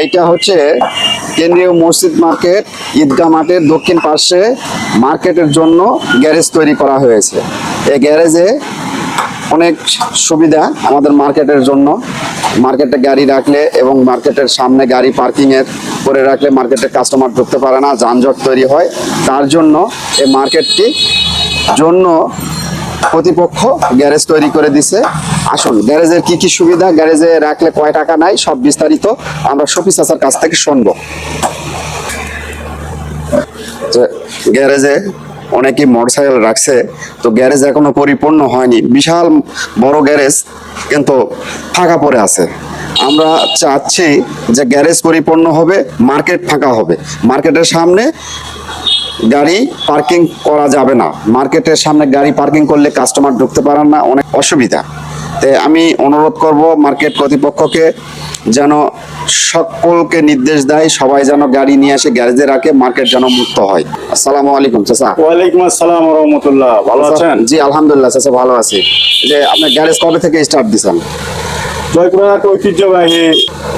এইটা হচ্ছে কেন্দ্রীয় মসজিদ মার্কেট, ঈদগাহ মাঠের দক্ষিণ পাশে মার্কেটের জন্য গ্যারেজ তৈরি করা হয়েছে। এই গ্যারেজে অনেক সুবিধা আমাদের মার্কেটের জন্য। মার্কেটে গাড়ি রাখলে এবং মার্কেটের সামনে গাড়ি পার্কিংয়ের করে রাখলে মার্কেটে কাস্টমার ঢুকতে পারে না, যানজট তৈরি হয়। তার জন্য এই মার্কেটটি জন্য প্রতিপক্ষ গ্যারেজ তৈরি করে দিছে। আসুন, গ্যারেজের কি কি সুবিধা? গ্যারেজে রাখলে কয় টাকা নাই সব বিস্তারিত আমরা শফিস চাচার কাছ থেকে শুনব। গ্যারেজে অনেকেই মোটরসাইকেল রাখছে, তো গ্যারেজ এখনও পরিপূর্ণ হয়নি। বিশাল বড় গ্যারেজ, কিন্তু ফাঁকা পড়ে আছে। আমরা চাচ্ছি যে গ্যারেজ পরিপূর্ণ হবে, মার্কেট ফাঁকা হবে। মার্কেটের সামনে গাড়ি পার্কিং করা যাবে না। মার্কেটের সামনে গাড়ি পার্কিং করলে কাস্টমার ঢুকতে পারেন না অনেক অসুবিধা। তে আমি অনুরোধ করব মার্কেট কর্তৃপক্ষকে যেন সকলকে নির্দেশ দেয় সবাই যেন গাড়ি নিয়ে আসে গ্যারেজে রাখে মার্কেট যেন মুক্ত হয়। আসসালামু আলাইকুম চাচা। ওয়ালাইকুম আসসালাম রহমতুল্লাহ ভালো আছেন? জি আলহামদুলিল্লাহ চাচা ভালো আছি। যে আপনি গ্যারেজ কবে থেকে স্টার্ট দিছেন? জয়পুরহাট ঐতিহ্যবাহী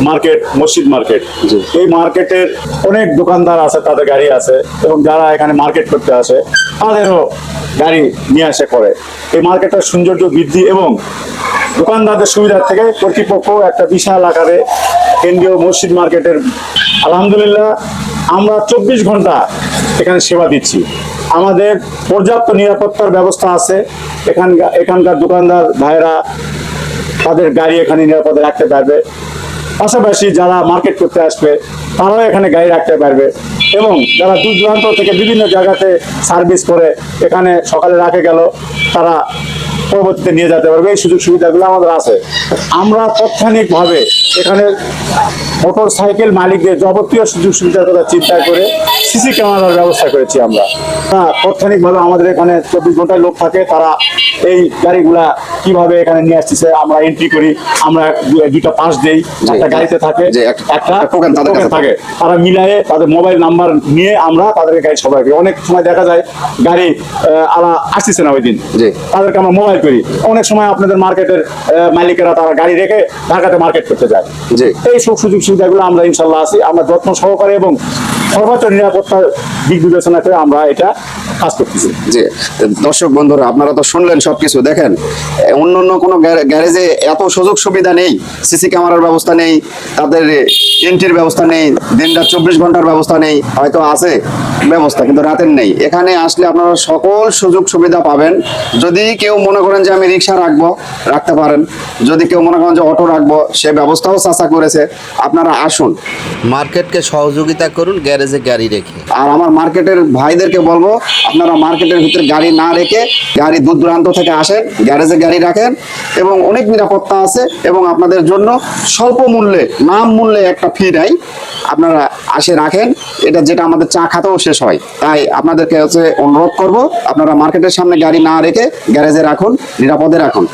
মার্কেট মসজিদ মার্কেট। এই মার্কেটের অনেক দোকানদার আছে তাদের গাড়ি আছে এবং যারা এখানে মার্কেট করতে আসে তাদেরও গাড়ি নিয়ে আসে করে। এই মার্কেটের সৌন্দর্য বৃদ্ধি এবং দোকানদারদের সুবিধার থেকে কর্তৃপক্ষ একটা বিশাল আকারে কেন্দ্রীয় মসজিদ মার্কেটের আলহামদুলিল্লাহ আমরা চব্বিশ ঘণ্টা এখানে সেবা দিচ্ছি। আমাদের পর্যাপ্ত নিরাপত্তার ব্যবস্থা আছে। এখান এখানকার দোকানদার ভাইরা তাদের গাড়ি এখানে নিরাপদে রাখতে পারবে। পাশাপাশি যারা মার্কেট করতে আসবে, তারাও এখানে গাড়ি রাখতে পারবে এবং যারা দূর দূরান্ত থেকে বিভিন্ন জায়গাতে সার্ভিস করে এখানে সকালে রাখে গেল, তারা পরবর্তীতে নিয়ে যেতে পারবে। এই সুযোগ সুবিধাগুলো আমাদের আছে। আমরা তাৎক্ষণিকভাবে এখানে মোটর সাইকেল মালিকদের যাবতীয় সুযোগ সুবিধার কথা চিন্তা করে সিসি ক্যামেরার ব্যবস্থা করেছি আমরা। হ্যাঁ তাৎক্ষণিকভাবে আমাদের এখানে চব্বিশ ঘন্টায় লোক থাকে, তারা এই গাড়িগুলা কীভাবে এখানে নিয়ে আসতেছে আমরা এন্ট্রি করি আমরা দুইটা পাস দেই একটা গাড়িতে থাকে একটা- তাদের থাকে। তারা মিলায়ে তাদের মোবাইল নাম্বার নিয়ে আমরা তাদেরকে গাড়ি সবাইকে অনেক সময় দেখা যায় গাড়ি আলা আসতেছে না ওই দিন। তাদেরকে আমরা মোবাইল করি। অনেক সময় আপনাদের মার্কেটের মালিকেরা তারা গাড়ি রেখে ঢাকাতে মার্কেট করতে যায়। এই সব সুযোগ সুবিধাগুলো আমরা ইনশাল্লাহ আছি। আমরা যত্ন সহকারে এবং সর্বোচ্চ নিরাপত্তার দিক বিবেচনা করে আমরা এটা কাজ করতেছি। জি দর্শক বন্ধুরা, আপনারা তো শুনলেন সবকিছু, দেখেন অন্য অন্য কোনো গ্যারেজে এত সুযোগ সুবিধা নেই, সিসি ক্যামেরার ব্যবস্থা নেই, তাদের এন্ট্রির ব্যবস্থা নেই, দিনরাত চব্বিশ ঘণ্টার ব্যবস্থা নেই, হয়তো আছে ব্যবস্থা কিন্তু রাতের নেই। এখানে আসলে আপনারা সকল সুযোগ সুবিধা পাবেন। যদি কেউ মনে করেন যে আমি রিক্সা রাখব রাখতে পারেন। যদি কেউ মনে করেন যে অটো রাখব সে ব্যবস্থাও চাচা করেছে। আপনারা আসুন। মার্কেটকে সহযোগিতা করুন গ্যারেজে গাড়ি রেখে। আর আমার মার্কেটের ভাইদেরকে বলব আপনারা মার্কেটের ভিতরে গাড়ি না রেখে গাড়ি দূর দূরান্ত থেকে আসেন গ্যারেজে গাড়ি রাখেন এবং অনেক নিরাপত্তা আছে এবং আপনাদের জন্য স্বল্প মূল্যে নাম মূল্যে একটা ফি নাই আপনারা আসে রাখেন, এটা যেটা আমাদের চা খাতেও শেষ হয়। তাই আপনাদেরকে হচ্ছে অনুরোধ করব, আপনারা মার্কেটের সামনে গাড়ি না রেখে গ্যারেজে রাখুন, নিরাপদে রাখুন।